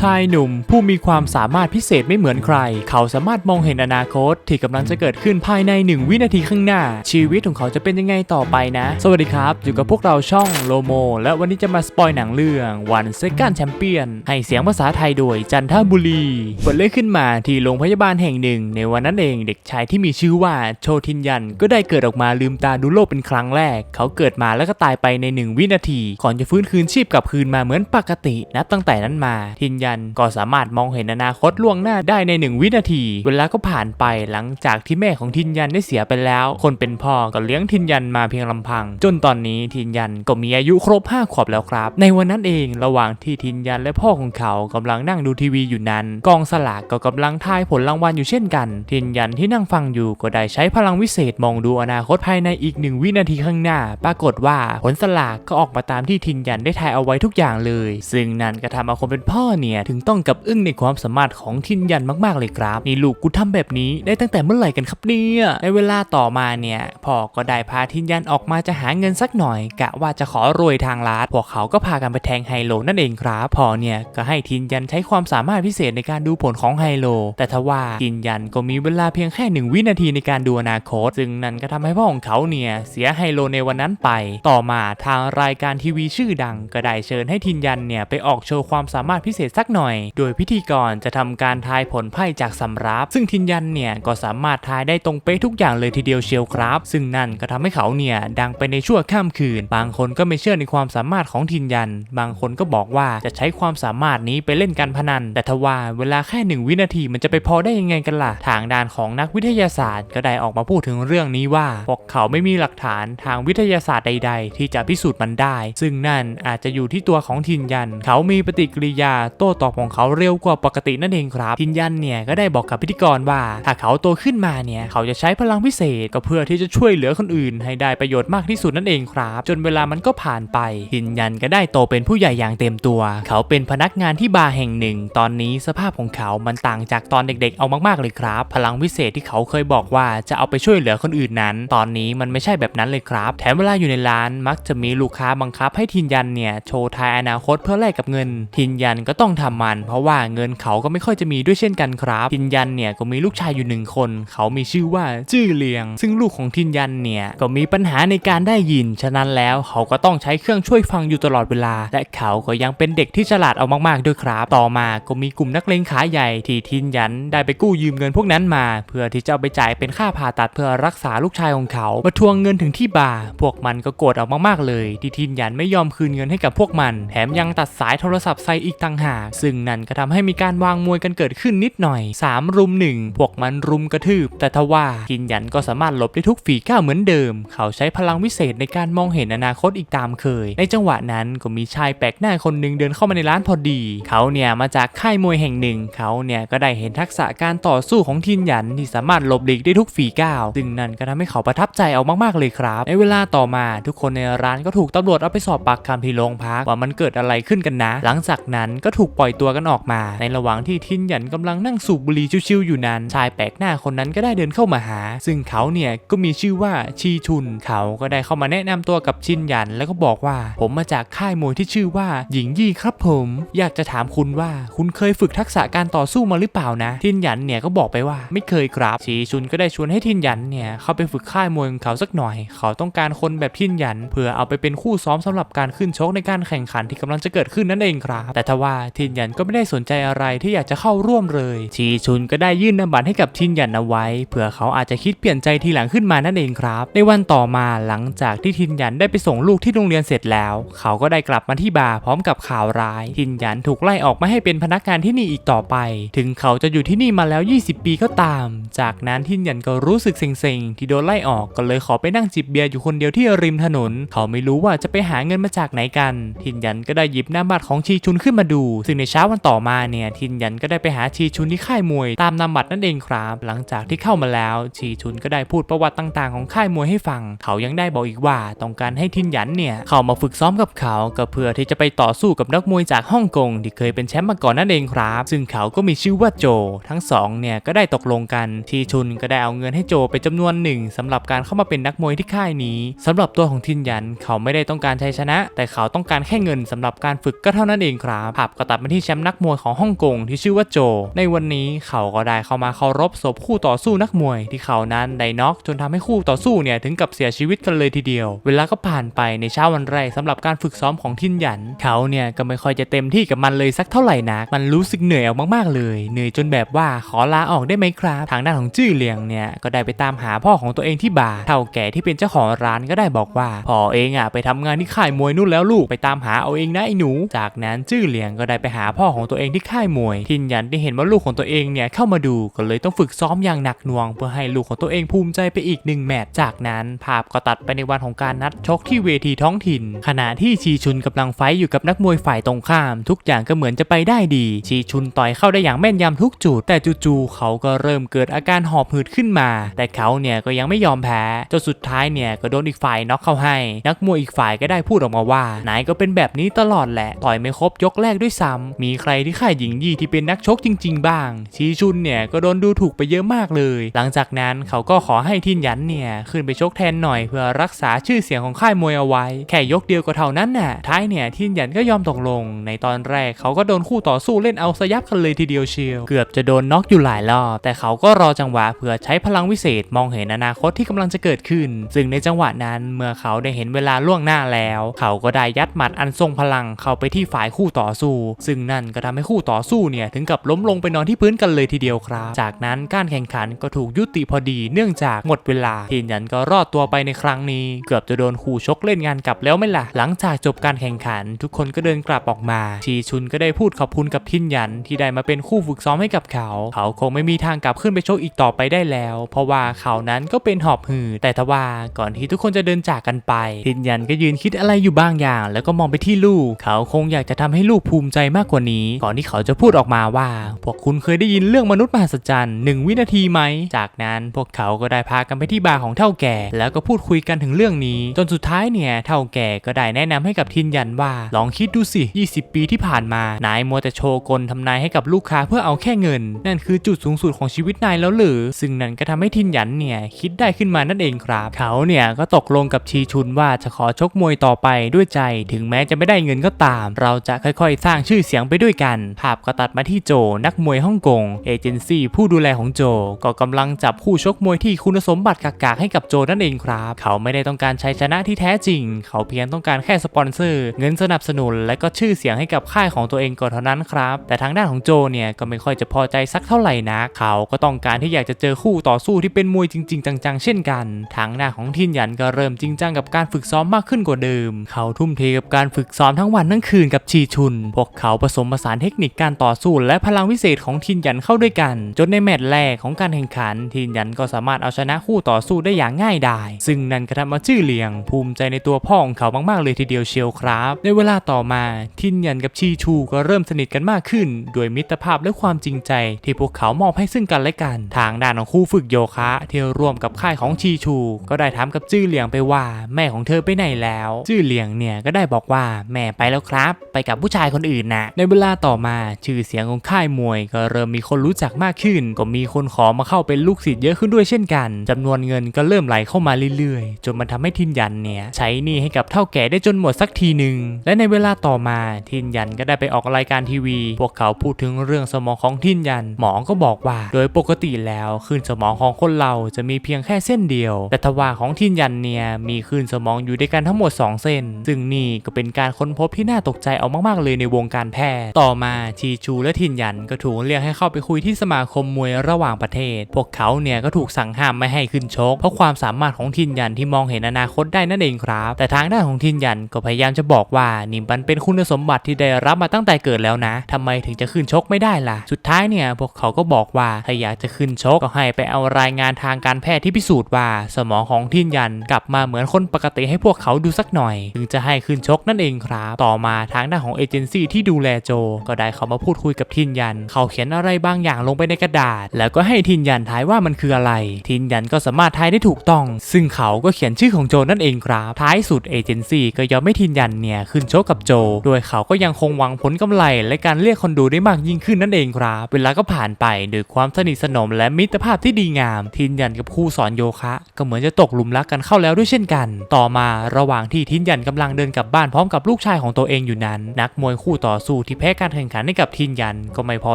ชายหนุ่มผู้มีความสามารถพิเศษไม่เหมือนใคร เขาสามารถมองเห็นอนาคตที่กำลังจะเกิดขึ้นภายในหนึ่งวินาทีข้างหน้า ชีวิตของเขาจะเป็นยังไงต่อไปนะ สวัสดีครับ อยู่กับพวกเราช่องโลโม และวันนี้จะมาสปอยหนังเรื่องวันเซกันแชมเปี้ยนให้เสียงภาษาไทยโดยจันทบุรีเปิดเรื่อขึ้นมาที่โรงพยาบาลแห่งหนึ่ง ในวันนั้นเองเด็กชายที่มีชื่อว่าโชทินยันก็ได้เกิดออกมาลืมตาดูโลกเป็นครั้งแรก เขาเกิดมาแล้วก็ตายไปในหนึ่งวินาทีก่อนจะฟื้นคืนชีพกลับคืนมาเหมือนปกตินับตั้งแต่นั้นมาทินยันก็สามารถมองเห็นอนาคตล่วงหน้าได้ในหนึ่งวินาที เวลาก็ผ่านไปหลังจากที่แม่ของทินยันได้เสียไปแล้ว คนเป็นพ่อก็เลี้ยงทินยันมาเพียงลำพัง จนตอนนี้ทินยันก็มีอายุครบ5ขวบแล้วครับ ในวันนั้นเองระหว่างที่ทินยันและพ่อของเขากำลังนั่งดูทีวีอยู่นั้น กองสลากก็กำลังทายผลรางวัลอยู่เช่นกัน ทินยันที่นั่งฟังอยู่ก็ได้ใช้พลังวิเศษมองดูอนาคตภายในอีกหนึ่งวินาทีข้างหน้า ปรากฏว่าผลสลากก็ออกมาตามที่ทินยันได้ทายเอาไว้ทุกอย่างเลย ซึ่งนั่นก็ทำเอาคนเป็นพ่อเนี่ยถึงต้องกับอึ้งในความสามารถของทินยันมาก ๆ เลยครับนี่ลูกกูทำแบบนี้ได้ตั้งแต่เมื่อไหร่กันครับเนี่ยในเวลาต่อมาเนี่ยพ่อก็ได้พาทินยันออกมาจะหาเงินสักหน่อย กะว่าจะขอรวยทางลัดพวกเขาก็พากันไปแทงไฮโลนั่นเองครับพ่อเนี่ยก็ให้ทินยันใช้ความสามารถพิเศษในการดูผลของไฮโล แต่ทว่าทินยันก็มีเวลาเพียงแค่หนึ่งวินาทีในการดูอนาคตซึ่งนั่นก็ทำให้พ่อของเขาเนี่ยเสียไฮโลในวันนั้นไป ต่อมาทางรายการทีวีชื่อดัง ก็ได้เชิญให้ทินยันเนี่ยไปออกโชว์ความสามารถพิเศษสักหน่อย โดยพิธีกรจะทำการทายผลไพ่จากสำรับ ซึ่งทินยันเนี่ยก็สามารถทายได้ตรงเป๊ะทุกอย่างเลยทีเดียวเชียวครับ ซึ่งนั่นก็ทำให้เขาเนี่ยดังไปในชั่วข้ามคืน บางคนก็ไม่เชื่อในความสามารถของทินยัน บางคนก็บอกว่าจะใช้ความสามารถนี้ไปเล่นการพนัน แต่ทว่าเวลาแค่หนึ่งวินาทีมันจะไปพอได้ยังไงกันล่ะ ทางด้านของนักวิทยาศาสตร์ก็ได้ออกมาพูดถึงเรื่องนี้ว่า พวกเขาไม่มีหลักฐานทางวิทยาศาสตร์ใด ๆ ที่จะพิสูจน์มันได้ ซึ่งนั่นอาจจะอยู่ที่ตัวของทินยัน เขามีปฏิกิริยาโตตอบของเขาเร็วกว่าปกตินั่นเองครับทินยันเนี่ยก็ได้บอกกับพิธีกรว่า ถ้าเขาโตขึ้นมาเนี่ยเขาจะใช้พลังพิเศษก็เพื่อที่จะช่วยเหลือคนอื่น ให้ได้ประโยชน์มากที่สุดนั่นเองครับ จนเวลามันก็ผ่านไปทินยันก็ได้โตเป็นผู้ใหญ่อย่างเต็มตัว เขาเป็นพนักงานที่บาร์แห่งหนึ่ง ตอนนี้สภาพของเขามันต่างจากตอนเด็กๆ เอามากๆเลยครับ พลังวิเศษที่เขาเคยบอกว่าจะเอาไปช่วยเหลือคนอื่นนั้น ตอนนี้มันไม่ใช่แบบนั้นเลยครับ แถมเวลาอยู่ในร้านมักจะมีลูกค้าบังคับให้ทินยันเนี่ยโชว์ทายอนาคตเพื่อแลกกับเงิน ทินยันก็ต้องทำมัน เพราะว่าเงินเขาก็ไม่ค่อยจะมีด้วยเช่นกันครับทินยันเนี่ยก็มีลูกชายอยู่หนึ่งคน เขามีชื่อว่าจื้อเลียง ซึ่งลูกของทินยันเนี่ยก็มีปัญหาในการได้ยิน ฉะนั้นแล้วเขาก็ต้องใช้เครื่องช่วยฟังอยู่ตลอดเวลา และเขาก็ยังเป็นเด็กที่ฉลาดเอามากๆด้วยครับ ต่อมาก็มีกลุ่มนักเลงขาใหญ่ที่ทินยันได้ไปกู้ยืมเงินพวกนั้นมา เพื่อที่จะเอาไปจ่ายเป็นค่าผ่าตัดเพื่อรักษาลูกชายของเขา มาทวงเงินถึงที่บาร์พวกมันก็โกรธเอามากๆเลย ที่ทินยันไม่ยอมคืนเงินให้กับพวกมัน แถมยังตัดสายโทรศัพท์ใส่อีกต่างหากซึ่งนั่นก็ทำให้มีการวางมวยกันเกิดขึ้นนิดหน่อย 3 รุมหนึ่งพวกมันรุมกระทืบ แต่ทว่าทินยันก็สามารถหลบได้ทุกฝีก้าวเหมือนเดิม เขาใช้พลังวิเศษในการมองเห็นอนาคตอีกตามเคย ในจังหวะนั้นก็มีชายแปลกหน้าคนหนึ่งเดินเข้ามาในร้านพอดี เขาเนี่ยมาจากค่ายมวยแห่งหนึ่ง เขาเนี่ยก็ได้เห็นทักษะการต่อสู้ของทินยันที่สามารถหลบหลีกได้ทุกฝีก้าวซึ่งนั่นก็ทำให้เขาประทับใจเอามากๆเลยครับ ในเวลาต่อมาทุกคนในร้านก็ถูกตำรวจเอาไปสอบปากคำที่โรงพักว่ามันเกิดอะไรขึ้นกันนะ หลังจากนั้นก็ถูกปล่อยตัวกันออกมา ในระหว่างที่ทินหยันกำลังนั่งสูบบุหรี่ชิวๆอยู่นั้น ชายแปลกหน้าคนนั้นก็ได้เดินเข้ามาหา ซึ่งเขาเนี่ยก็มีชื่อว่าชีชุน เขาก็ได้เข้ามาแนะนำตัวกับชินหยันแล้วก็บอกว่า ผมมาจากค่ายมวยที่ชื่อว่า หญิงยี่ครับผม อยากจะถามคุณว่าคุณเคยฝึกทักษะการต่อสู้มาหรือเปล่านะ ทินหยันเนี่ยก็บอกไปว่าไม่เคยครับ ชีชุนก็ได้ชวนให้ทินหยันเนี่ยเข้าไปฝึกค่ายมวยของเขาสักหน่อย เขาต้องการคนแบบทินหยัน เพื่อเอาไปเป็นคู่ซ้อมสำหรับการขึ้นชกในการแข่งขันที่กำลังจะเกิดขึ้นนั่นเองครับ แต่ทว่าทินยันก็ไม่ได้สนใจอะไรที่อยากจะเข้าร่วมเลย ชีชุนก็ได้ยื่นนามบัตรให้กับทินยันเอาไว้เผื่อเขาอาจจะคิดเปลี่ยนใจทีหลังขึ้นมานั่นเองครับ ในวันต่อมาหลังจากที่ทินยันได้ไปส่งลูกที่โรงเรียนเสร็จแล้ว เขาก็ได้กลับมาที่บาร์พร้อมกับข่าวร้ายทินยันถูกไล่ออกม่ให้เป็นพนักงานที่นี่อีกต่อไป ถึงเขาจะอยู่ที่นี่มาแล้ว 20 ปีก็ตาม จากนั้นทินยันก็รู้สึกเซ็งๆที่โดนไล่ออกก็เลยขอไปนั่งจิบเบียร์อยู่คนเดียวที่ริมถนน เขาไม่รู้ว่าจะไปหาเงินมาจากไหนกันทินยันก็ได้หยิบหน้าบัตรของชีชุนขึ้นมาดู ซึ่งในเช้าวันต่อมาเนี่ยทินยันก็ได้ไปหาชีชุนที่ค่ายมวยตามนามบัตรนั่นเองครับ หลังจากที่เข้ามาแล้วชีชุนก็ได้พูดประวัติต่างๆ ของค่ายมวยให้ฟัง เขายังได้บอกอีกว่าต้องการให้ทินยันเนี่ยเข้ามาฝึกซ้อมกับเขาก็เพื่อที่จะไปต่อสู้กับนักมวยจากฮ่องกงที่เคยเป็นแชมป์มาก่อนนั่นเองครับ ซึ่งเขาก็มีชื่อว่าโจ ทั้งสองเนี่ยก็ได้ตกลงกันชีชุนก็ได้เอาเงินให้โจไปจำนวนหนึ่งสำหรับการเข้ามาเป็นนักมวยที่ค่ายนี้สำหรับตัวของทินยันเขาไม่ได้ต้องการชัยชนะ แต่เขาต้องการแค่เงินสำหรับการฝึกก็เท่านั้นเองครับภาพก็ตัดมาที่แชมป์นักมวยของฮ่องกงที่ชื่อว่าโจ ในวันนี้เขาก็ได้เข้ามาเคารพศพคู่ต่อสู้นักมวยที่เขานั้นได้น็อกจนทำให้คู่ต่อสู้เนี่ยถึงกับเสียชีวิตกันเลยทีเดียว เวลาก็ผ่านไปในเช้าวันแรกสำหรับการฝึกซ้อมของทินหยัน เขาเนี่ยก็ไม่ค่อยจะเต็มที่กับมันเลยสักเท่าไหร่นัก มันรู้สึกเหนื่อยออกมากๆเลย เหนื่อยจนแบบว่าขอลาออกได้ไหมครับ ทางด้านของจื้อเหลียงเนี่ยก็ได้ไปตามหาพ่อของตัวเองที่บาร์เท่าแก่ที่เป็นเจ้าของร้านก็ได้บอกว่าพ่อเองอะไปทำงานที่ค่ายมวยนู่นแล้วลูกไปตามหาเอาเองนะไอ้หนู จากนั้นจื้อเหลียงก็ได้ไปไปหาพ่อของตัวเองที่ค่ายมวย ทินยันได้เห็นว่าลูกของตัวเองเนี่ยเข้ามาดูก็เลยต้องฝึกซ้อมอย่างหนักหน่วง เพื่อให้ลูกของตัวเองภูมิใจไปอีกหนึ่งแมตช์จากนั้น ภาพก็ตัดไปในวันของการนัดชกที่เวทีท้องถิ่น ขณะที่ชีชุนกำลังไฟอยู่กับนักมวยฝ่ายตรงข้าม ทุกอย่างก็เหมือนจะไปได้ดี ชีชุนต่อยเข้าได้อย่างแม่นยำทุกจุด แต่จู่ๆเขาก็เริ่มเกิดอาการหอบหืดขึ้นมา แต่เขาเนี่ยก็ยังไม่ยอมแพ้จนสุดท้ายเนี่ยก็โดนอีกฝ่ายน็อกเข้าให้ นักมวยอีกฝ่ายก็ได้พูดออกมาว่านายก็เป็นแบบนี้ตลอดแหละ ต่อยไม่ครบยกแรกด้วยซ้ำมีใครที่ค่ายหญิงยี่ที่เป็นนักชกจริง ๆ บ้าง ชีชุนเนี่ยก็โดนดูถูกไปเยอะมากเลย หลังจากนั้นเขาก็ขอให้ทินหยันเนี่ยขึ้นไปชกแทนหน่อยเพื่อรักษาชื่อเสียงของค่ายมวยเอาไว้ แค่ยกเดียวก็เท่านั้นน่ะ ท้ายเนี่ยทินหยันก็ยอมตกลง ในตอนแรกเขาก็โดนคู่ต่อสู้เล่นเอาสยับกันเลยทีเดียวเชียว เกือบจะโดนน็อกอยู่หลายรอบแต่เขาก็รอจังหวะเพื่อใช้พลังวิเศษมองเห็นอนาคตที่กำลังจะเกิดขึ้น ซึ่งในจังหวะนั้นเมื่อเขาได้เห็นเวลาล่วงหน้าแล้ว เขาก็ได้ยัดหมัดอันทรงพลังเข้าไปที่ฝ่ายคู่ต่อสู้ซึ่งนั่นก็ทำให้คู่ต่อสู้เนี่ยถึงกับล้มลงไปนอนที่พื้นกันเลยทีเดียวครับ จากนั้นการแข่งขันก็ถูกยุติพอดีเนื่องจากหมดเวลาทินหยันก็รอดตัวไปในครั้งนี้ เกือบจะโดนคู่ชกเล่นงานกลับแล้วไม่ล่ะ หลังจากจบการแข่งขัน ทุกคนก็เดินกลับออกมา ชีชุนก็ได้พูดขอบคุณกับทินหยันที่ได้มาเป็นคู่ฝึกซ้อมให้กับเขา เขาคงไม่มีทางกลับขึ้นไปชกอีกต่อไปได้แล้ว เพราะว่าเขานั้นก็เป็นหอบหืดแต่ทว่าก่อนที่ทุกคนจะเดินจากกันไป ทินหยันก็ยืนคิดอะไรอยู่บางอย่าง แล้วก็มองไปที่ลูก เขาคงอยากจะทำให้ลูกภูมิใจมากกว่านี้ ก่อนที่เขาจะพูดออกมาว่า พวกคุณเคยได้ยินเรื่องมนุษย์มหัศจรรย์หนึ่งวินาทีไหม จากนั้นพวกเขาก็ได้พากันไปที่บาร์ของเท่าแก่ แล้วก็พูดคุยกันถึงเรื่องนี้ จนสุดท้ายเนี่ยเท่าแก่ก็ได้แนะนำให้กับทินยันว่า ลองคิดดูสิ 20 ปีที่ผ่านมานายมัวแต่โชว์กลทำนายให้กับลูกค้าเพื่อเอาแค่เงิน นั่นคือจุดสูงสุดของชีวิตนายแล้วหรือ ซึ่งนั่นก็ทำให้ทินยันเนี่ยคิดได้ขึ้นมานั่นเองครับ เขาเนี่ยก็ตกลงกับชีชุนว่าจะขอชกมวยต่อไปด้วยใจ ถึงแม้จะไม่ได้เงินก็ตาม เราจะค่อยๆ สร้างชื่อเสียงไปด้วยกัน ภาพก็ตัดมาที่โจ นักมวยฮ่องกง เอเจนซี่ผู้ดูแลของโจ ก็กำลังจับคู่ชกมวยที่คุณสมบัติกากๆให้กับโจนั่นเองครับ เขาไม่ได้ต้องการชัยชนะที่แท้จริง เขาเพียงต้องการแค่สปอนเซอร์ เงินสนับสนุน และก็ชื่อเสียงให้กับค่ายของตัวเองก่อนเท่านั้นครับ แต่ทางด้านของโจเนี่ยก็ไม่ค่อยจะพอใจสักเท่าไหร่นักเขาก็ต้องการที่อยากจะเจอคู่ต่อสู้ที่เป็นมวยจริง ๆ จังๆ เช่นกันทางหน้าของทินหยันก็เริ่มจริงจังกับการฝึกซ้อมมากขึ้นกว่าเดิม เขาทุ่มเทกับการฝึกซ้อมทั้งวันทั้งคืนกับชีชุน พวกเขาผสมผสานเทคนิคการต่อสู้และพลังวิเศษของทินหยันเข้าด้วยกัน จนในแมตช์แรกของการแข่งขัน ทินหยันก็สามารถเอาชนะคู่ต่อสู้ได้อย่างง่ายดาย ซึ่งนั่นก็ทำมาชื่อเลียง ภูมิใจในตัวพ่อของเขามากๆเลยทีเดียวเชียวครับ ในเวลาต่อมา ทินหยันกับชีชูก็เริ่มสนิทกันมากขึ้นด้วยมิตรภาพและความจริงใจ ที่พวกเขามอบให้ซึ่งกันและกัน ทางด้านของคู่ฝึกโยคะที่ร่วมกับค่ายของชีชู ก็ได้ถามกับจื้อเหลียงไปว่า แม่ของเธอไปไหนแล้วจื้อเหลียงเนี่ยก็ได้บอกว่าแม่ไปแล้วครับ ไปกับผู้ชายคนอื่นนะในเวลาต่อมาชื่อเสียงของค่ายมวย ก็เริ่มมีคนรู้จักมากขึ้น ก็มีคนขอมาเข้าเป็นลูกศิษย์เยอะขึ้นด้วยเช่นกันจำนวนเงินก็เริ่มไหลเข้ามาเรื่อยๆ จนมันทำให้ทินยันเนี่ยใช้หนี้ให้กับเท่าแก่ได้จนหมดสักทีหนึ่งและในเวลาต่อมาทินยันก็ได้ไปออกรายการทีวี พวกเขาพูดถึงเรื่องสมองของทินยัน หมอก็บอกว่า โดยปกติแล้วคลื่นสมองของคนเราจะมีเพียงแค่เส้นเดียว แต่ทว่าของทินยันเนี่ยมีคลื่นสมองอยู่ด้วยกันทั้งหมด 2 เส้น ซึ่งนี่ก็เป็นการค้นพบที่น่าตกใจเอามากๆเลยในวงการแพทย์ต่อมาชีชูและทินยันก็ถูกเรียกให้เข้าไปคุยที่สมาคมมวยระหว่างประเทศ พวกเขาเนี่ยก็ถูกสั่งห้ามไม่ให้ขึ้นชก เพราะความสามารถของทินยันที่มองเห็นอนาคตได้นั่นเองครับ แต่ทางด้านของทินยันก็พยายามจะบอกว่านี่มันเป็นคุณสมบัติที่ได้รับมาตั้งแต่เกิดแล้วนะทำไมถึงจะขึ้นชกไม่ได้ล่ะ สุดท้ายเนี่ยพวกเขาก็บอกว่าถ้าอยากจะขึ้นชกก็ให้ไปเอารายงานทางการแพทย์ที่พิสูจน์ว่า สมองของทินยันกลับมาเหมือนคนปกติให้พวกเขาดูสักหน่อย ถึงจะให้ขึ้นชกนั่นเองครับ ต่อมาทางด้านของเอเจนซี่ที่ดูแลโจ ก็ได้เข้ามาพูดคุยกับทินยัน เขาเขียนอะไรบางอย่างลงไปในกระดาษ แล้วก็ให้ทินยันทายว่ามันคืออะไร ทินยันก็สามารถทายได้ถูกต้อง ซึ่งเขาก็เขียนชื่อของโจนั่นเองครับท้ายสุดเอเจนซี่ก็ยอมให้ทินยันเนี่ยขึ้นโชกกับโจ โดยเขาก็ยังคงหวังผลกำไร และการเรียกคนดูได้มากยิ่งขึ้นนั่นเองครับ เวลาก็ผ่านไปด้วยความสนิทสนมและมิตรภาพที่ดีงาม ทินยันกับครูสอนโยคะ ก็เหมือนจะตกหลุมรักกันเข้าแล้วด้วยเช่นกัน ต่อมาระหว่างที่ทินยันกำลังเดินกลับบ้านพร้อมกับลูกชายของตัวเองอยู่นั้น นักมวยคู่ต่อสู้ที่แพ้การแข่งขันให้กับทินยันก็ไม่พอ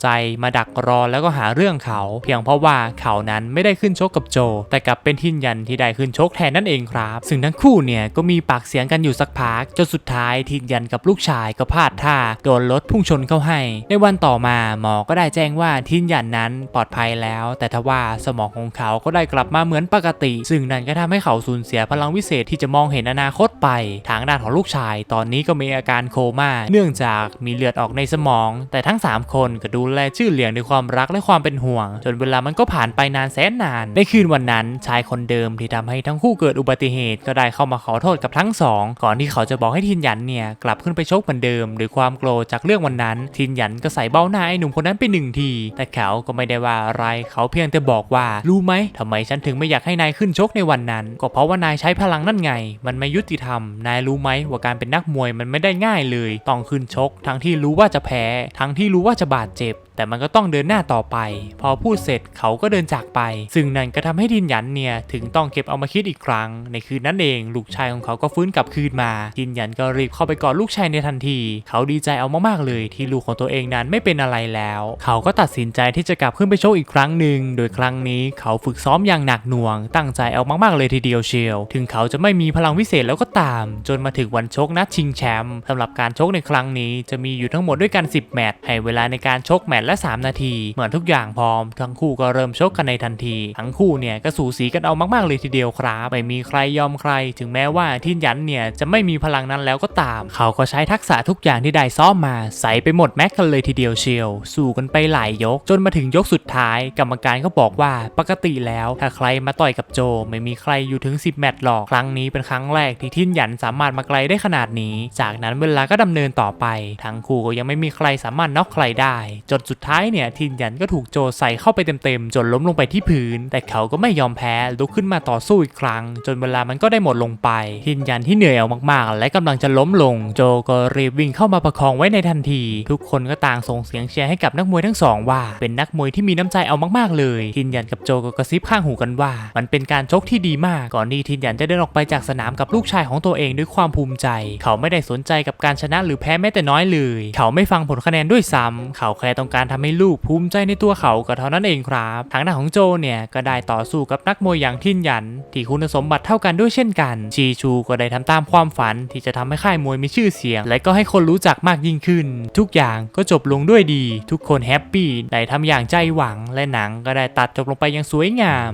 ใจมาดักรอแล้วก็หาเรื่องเขา เพียงเพราะว่าเขานั้นไม่ได้ขึ้นชกกับโจ แต่กลับเป็นทินยันที่ได้ขึ้นชกแทนนั่นเองครับ ซึ่งทั้งคู่เนี่ยก็มีปากเสียงกันอยู่สักพักจนสุดท้ายทินยันกับลูกชายก็พลาดท่าโดนรถพุ่งชนเข้าให้ ในวันต่อมาหมอก็ได้แจ้งว่าทินยันนั้นปลอดภัยแล้ว แต่ทว่าสมองของเขาก็ได้กลับมาเหมือนปกติ ซึ่งนั่นก็ทำให้เขาสูญเสียพลังวิเศษที่จะมองเห็นอนาคตไป ทางด้านของลูกชาย ตอนนี้ก็มีอาการโคม่าเนื่องจากมีีเลือดออกในสมอง แต่ทั้ง 3 คนก็ดูแลชื่อเหลียงด้วยความรักและความเป็นห่วง จนเวลามันก็ผ่านไปนานแสนนาน ในคืนวันนั้นชายคนเดิมที่ทำให้ทั้งคู่เกิดอุบัติเหตุก็ได้เข้ามาขอโทษกับทั้งสองก่อนที่เขาจะบอกให้ทินหยันเนี่ยกลับขึ้นไปชกเหมือนเดิมด้วยความโกรธจากเรื่องวันนั้น ทินหยันก็ใส่เบ้าหน้าไอ้หนุ่มคนนั้นไปหนึ่งที แต่เขาก็ไม่ได้ว่าอะไรเขาเพียงแต่บอกว่ารู้ไหมทำไมฉันถึงไม่อยากให้นายขึ้นชกในวันนั้น ก็เพราะว่านายใช้พลังนั่นไง มันไม่ยุติธรรม นายรู้ไหมว่าการเป็นนักมวยมันไม่ได้ง่ายเลย ต้องขึ้นชกทั้งที่รู้ว่าจะแพ้ ทั้งที่รู้ว่าจะบาดเจ็บ แต่มันก็ต้องเดินหน้าต่อไป พอพูดเสร็จเขาก็เดินจากไป ซึ่งนั่นก็ทำให้ทินหยันเนี่ยถึงต้องเก็บเอามาคิดอีกครั้ง ในคืนนั้นเองลูกชายของเขาก็ฟื้นกลับคืนมาทินหยันก็รีบเข้าไปกอดลูกชายในทันที เขาดีใจเอามากๆเลย ที่ลูกของตัวเองนั้นไม่เป็นอะไรแล้ว เขาก็ตัดสินใจที่จะกลับขึ้นไปโชว์อีกครั้งหนึ่งโดยครั้งนี้เขาฝึกซ้อมอย่างหนักหน่วง ตั้งใจเอามากๆเลยทีเดียวเชียว ถึงเขาจะไม่มีพลังวิเศษแล้วก็ตาม จนมาถึงวันชกนัดชิงแชมป์สำหรับการชกในครั้งนี้จะมีอยู่ทั้งหมดด้วยกัน 10 แมตช์ให้เวลาในการชกแมตช์และ 3 นาที เหมือนทุกอย่างพร้อม ทั้งคู่ก็เริ่มชกกันในทันที ทั้งคู่เนี่ยก็สูสีกันเอามากๆเลยทีเดียวครับไม่มีใครยอมใคร ถึงแม้ว่าทินยันเนี่ยจะไม่มีพลังนั้นแล้วก็ตาม เขาก็ใช้ทักษะทุกอย่างที่ได้ซ้อมมาใส่ไปหมดแม็กกันเลยทีเดียวเชียว สู้กันไปหลายยก จนมาถึงยกสุดท้าย กรรมการก็บอกว่าปกติแล้ว ถ้าใครมาต่อยกับโจ ไม่มีใครอยู่ถึง 10 แมตช์หรอก ครั้งนี้เป็นครั้งแรกที่ทินหยันสามารถมาไกลได้ขนาดนี้ จากนั้นเวลาก็ดำเนินต่อไป ทั้งคู่ก็ยังไม่มีใครสามารถน็อกใครได้ จนสุดท้ายเนี่ยทินยันก็ถูกโจใส่เข้าไปเต็มๆ จนล้มลงไปที่พื้น แต่เขาก็ไม่ยอมแพ้ลุกขึ้นมาต่อสู้อีกครั้ง จนเวลามันก็ได้หมดลงไป ทินยันที่เหนื่อยเอามากๆ และกำลังจะล้มลง โจก็รีบวิ่งเข้ามาประคองไว้ในทันที ทุกคนก็ต่างส่งเสียงเชียร์ให้กับนักมวยทั้งสองว่าเป็นนักมวยที่มีน้ำใจเอามากๆ เลยทินยันกับโจก็กระซิบข้างหูกันว่า มันเป็นการชกที่ดีมาก ก่อนที่ทินยันจะเดินออกไปจากสนามกับลูกชายของตัวเองด้วยความภูมิใจ เขาไม่ได้สนใจกับการชนะหรือแพ้แม้แต่น้อยเลย เขาไม่ฟังผลคะแนนด้วยซ้ำเขาแค่ต้องการการทำให้ลูกภูมิใจในตัวเขาก็เท่านั้นเองครับทางด้านของโจเนี่ยก็ได้ต่อสู้กับนักมวยอย่างทินหยัน ที่คุณสมบัติเท่ากันด้วยเช่นกัน ชีชูก็ได้ทำตามความฝันที่จะทำให้ค่ายมวยมีชื่อเสียง และก็ให้คนรู้จักมากยิ่งขึ้น ทุกอย่างก็จบลงด้วยดี ทุกคนแฮปปี้ได้ทำอย่างใจหวังและหนังก็ได้ตัดจบลงไปอย่างสวยงาม